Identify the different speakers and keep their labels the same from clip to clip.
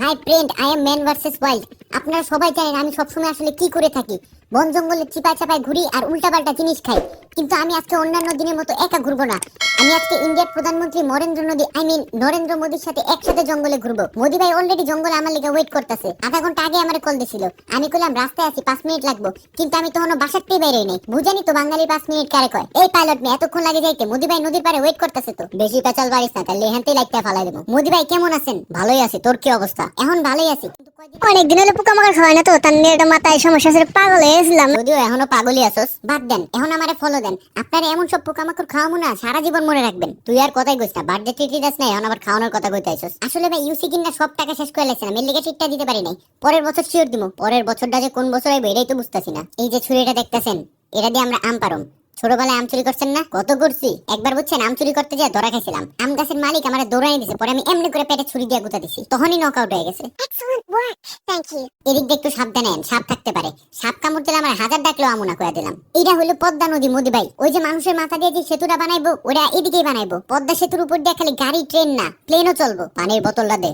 Speaker 1: Hi, print. I am Man versus world. আপনারা সবাই জানেন আমি সবসময় আসলে কি করে থাকি। বন জঙ্গলে চিপায় চাপায় ঘুরি আর উল্টাপাল্টা জিনিস খাই। কিন্তু আমি আজকে অন্যান্য দিনের মতো একা ঘুরবো না। আমি আজকে ইন্ডিয়ার প্রধানমন্ত্রী নরেন্দ্র মোদী আই মিন নরেন্দ্র মোদীর সাথে একসাথে জঙ্গলে ঘুরবো। মোদী ভাই অলরেডি জঙ্গলে আমার লেগে ওয়েট করতেছে। আধা ঘণ্টা আগে আমার কল দিছিল। আমি কইলাম, রাস্তায় আছি, পাঁচ মিনিট লাগবো। কিন্তু আমি তখনও থেকে বেরোই নাই। বুঝানি তো বাঙালি পাঁচ মিনিট কারে কয়? এই পাইলট মেয়ে, এতক্ষণ লাগে যাইতে। মোদী ভাই নদীর পারে ওয়েট করতেছে তো। বেশি পেঁচাল বাড়িস না তাহলে এখান লাইটটা ফালাই দেবো। মোদী ভাই, কেমন আছেন? ভালোই আছি। তোর কি অবস্থা? এখন ভালোই আছি। কিন্তু কয়দিন-
Speaker 2: অনেক দিন হলো পোকামাকড় খাওয়াই না তো, তার মাথায় সমস্যা ছিল পাগল
Speaker 1: যদিও এখনও পাগলই আছোস। বাদ দেন, এখন আমারে ফলো দেন। আপনারা এমন সব সারা জীবন মনে রাখবেন। তুই আর কথাই কইস না, বার্থডে ট্রিট না, এখন আবার খাওয়ানোর কথা কইতে আইছস। আসলে ভাই ইউসি কিনা সব টাকা শেষ করে লাইছিলাম এর লেগে দিতে পারি নাই। পরের বছর শিওর পরের বছরটা যে কোন বছর আইবে, এটাই তো বুঝতাছি না। এই যে ছুরিটা দেখতেছেন, এটা দিয়ে আমরা আম পারম। ছোটবেলায় আম চুরি করছেন না? কত করছি একবার বুঝছেন আম চুরি করতে যেয়ে ধরা খাইছিলাম। আম গাছের মালিক আমার দৌড়াই দিছে পরে আমি এমনি করে পেটে ছুরি দিয়ে গুতা দিছি। তখনই নক আউট হয়ে গেছে। এদিক দিয়ে একটু সাবধানে সাপ থাকতে পারে। সাপ কামড় দিলে আমার হাজার ডাকলেও আমুনা করে দিলাম। এটা হলো পদ্মা নদী মোদি ভাই। ওই যে মানুষের মাথা দিয়ে যে সেতুটা বানাইবো ওরা এদিকেই বানাইবো। পদ্মা সেতুর উপর দিয়ে খালি গাড়ি ট্রেন না প্লেনও চলবো। পানির বোতলটা দে।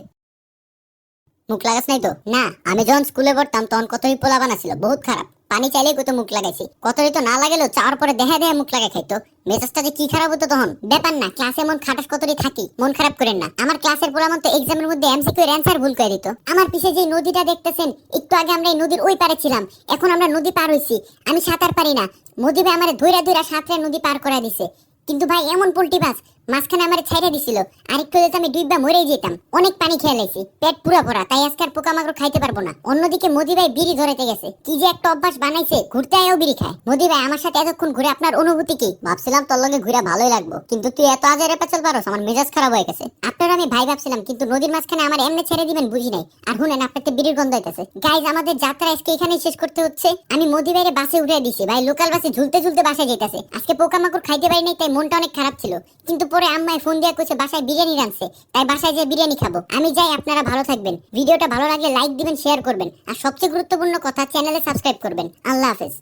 Speaker 1: মুখ লাগাস নাই তো? না আমি যখন স্কুলে পড়তাম তখন কতই পোলা ছিল বহুত খারাপ। পানি চাইলেই কত মুখ লাগাইছি। কতই তো না লাগেলেও চাওয়ার পরে দেখা দেয়া মুখ লাগাই খাইতো। মেজাজটা যে কি খারাপ হতো তখন? ব্যাপার না, ক্লাসে মন খাটাস কতই থাকি, মন খারাপ করেন না। আমার ক্লাসের পোলা মন তো এক্সামের মধ্যে এমসিকিউ এর অ্যান্সার ভুল করে দিত। আমার পিছে যে নদীটা দেখতেছেন, একটু আগে আমরা এই নদীর ওই পারে ছিলাম। এখন আমরা নদী পার হইছি। আমি সাঁতার পারি না। মোদি ভাই আমার ধৈরা ধৈরা সাঁতরে নদী পার করে দিছে। কিন্তু ভাই, এমন পোল্টি বাস মাঝখানে আমার ছাইরা দিছিল। আর একটু হলে আমি ডুববা মরেই যেতাম। অনেক পানি খেয়ে লাইছি পেট পুরা ভরা, তাই আজকে আর পোকামাকড় খাইতে পারব না। অন্যদিকে মোদি ভাই বিড়ি ধরেতে গেছে। কি যে একটা অভ্যাস বানাইছে, ঘুরতে আয়ও বিড়ি খায়। মোদি ভাই, আমার সাথে এতক্ষণ ঘুরে আপনার অনুভূতি কি? ভাবছিলাম তোর লগে ঘুরে ভালোই লাগবো। কিন্তু তুই এত আজের পেছাল পারোস, আমার মেজাজ খারাপ হয়ে গেছে। আপনার আমি ভাই ভাবছিলাম, কিন্তু নদীর মাঝখানে আমার এমনি ছেড়ে দিবেন বুঝি নাই। আর শুনেন আপনার তো বিড়ির গন্ধ হইতেছে। গাইজ আমাদের যাত্রা আজকে এখানেই শেষ করতে হচ্ছে। আমি মোদি ভাইয়ের বাসে উঠে দিছি। ভাই, লোকাল বাসে ঝুলতে ঝুলতে বাসায় যেতেছে আজকে পোকামাকড় খাইতে পারি নাই, তাই মনটা অনেক খারাপ ছিল। কিন্তু পরে আম্মায় ফোন দিয়ে কইছে, বাসায় বিরিয়ানি রাঁধছে, তাই বাসায় যে বিরিয়ানি খাব। আমি যাই, আপনারা ভালো থাকবেন। ভিডিওটা ভালো লাগলে লাইক দিবেন শেয়ার করবেন। আর সবচেয়ে গুরুত্বপূর্ণ কথা চ্যানেলে সাবস্ক্রাইব করবেন। আল্লাহ হাফেজ।